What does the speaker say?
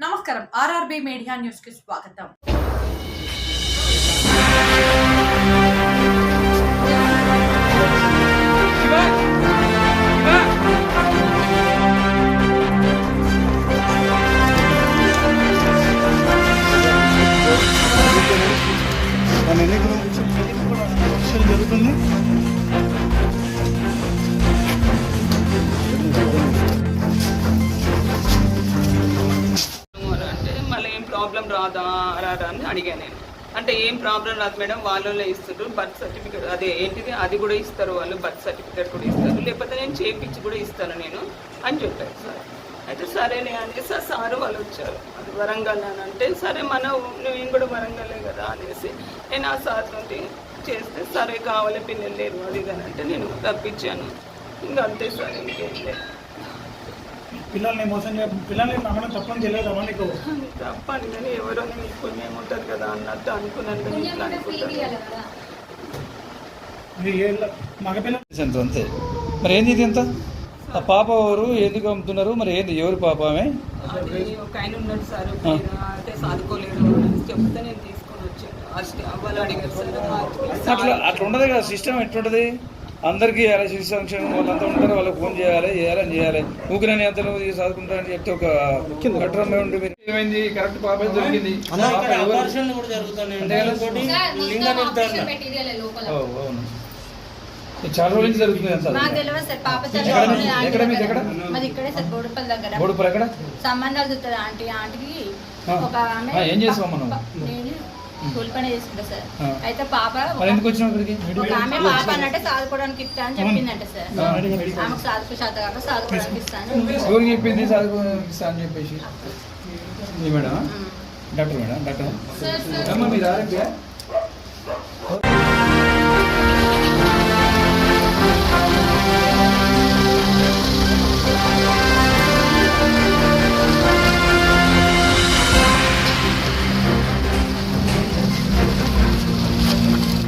నమస్కారం. RRB media న్యూస్కి స్వాగతం మన ఎన్ని కిలోమీటర్లు జరుగుతుంది. ప్రాబ్లం రాదా రాదా అని అడిగాను నేను. అంటే ఏం ప్రాబ్లం రాదు మేడం వాళ్ళలో ఇస్తారు బర్త్ సర్టిఫికేట్ అదే ఏంటిది అది కూడా ఇస్తారు వాళ్ళు బర్త్ సర్టిఫికేట్ కూడా ఇస్తారు లేకపోతే నేను చేయించి కూడా ఇస్తాను నేను అని చెప్పాను సార్. అయితే సరేనే అనేసి సార్ సార్ వాళ్ళు వచ్చారు. అది వరంగల్ అని అంటే సరే మన నేను కూడా వరంగలే కదా అనేసి నేను ఆ సార్ చేస్తే సరే కావాలి పిల్లలు లేరు అది ఇది అని అంటే నేను తప్పించాను. ఇంకా అంతే సార్ ఇంకేం లేదు. పిల్లల్ని మోసం చేయ పిల్లల్ని నమ్మడం తప్పని తెలియదమ్మా నీకు? తప్పని కానీ ఎవరో నీకు పుణ్యం ఉంటుంది కదా అన్నట్టు అనుకున్నాను కానీ ఇట్లా అనుకుంటాను మగపిల్ల ఎంత అంతే మరి ఏంది ఇది ఎంత ఆ పాప ఎవరు? ఎందుకు అమ్ముతున్నారు మరి ఏంది? ఎవరు పాప ఆమె? ఒక ఆయన ఉన్నాడు సార్ పేరు అంటే చదువుకోలేడు చెప్తే నేను తీసుకొని వచ్చాను. అట్లా అట్లా ఉండదు కదా సిస్టమ్ ఎట్లుంటది? అందరికీ చేయాలి శిశు సంక్షేమం వాళ్ళంతా ఉంటారు వాళ్ళకి ఫోన్ చేయాలి చేయాలని చేయాలి? ఊకి నేను ఎంత నువ్వు చదువుకుంటానని చెప్తే ఒక కట్టడం మీరు ఏమైంది? కరెక్ట్ పాప దొరికింది చాలా రోజుల నుంచి జరుగుతుంది ఎక్కడ మీది. ఎక్కడ? బోడుపుర ఎక్కడ? సంబంధాలు ఆంటీ. ఆంటీకి ఏం చేస్తావు మనం? కూలి పని చేసుకుంటా సార్. అయితే పాప ఎందుకు ఒక ఆమె పాప అన్నట్టే సాదుకోవడానికి ఇస్తా అని చెప్పిందంట సార్. ఆమెకు సాదుకు శాత కాక సాదుకోవడానికి ఇస్తా అని ఎవరికి చెప్పింది చదువు ఇస్తా అని చెప్పేసి? Madam. Doctor madam doctor. Sir sir. అమ్మ మీరు ఆరోగ్య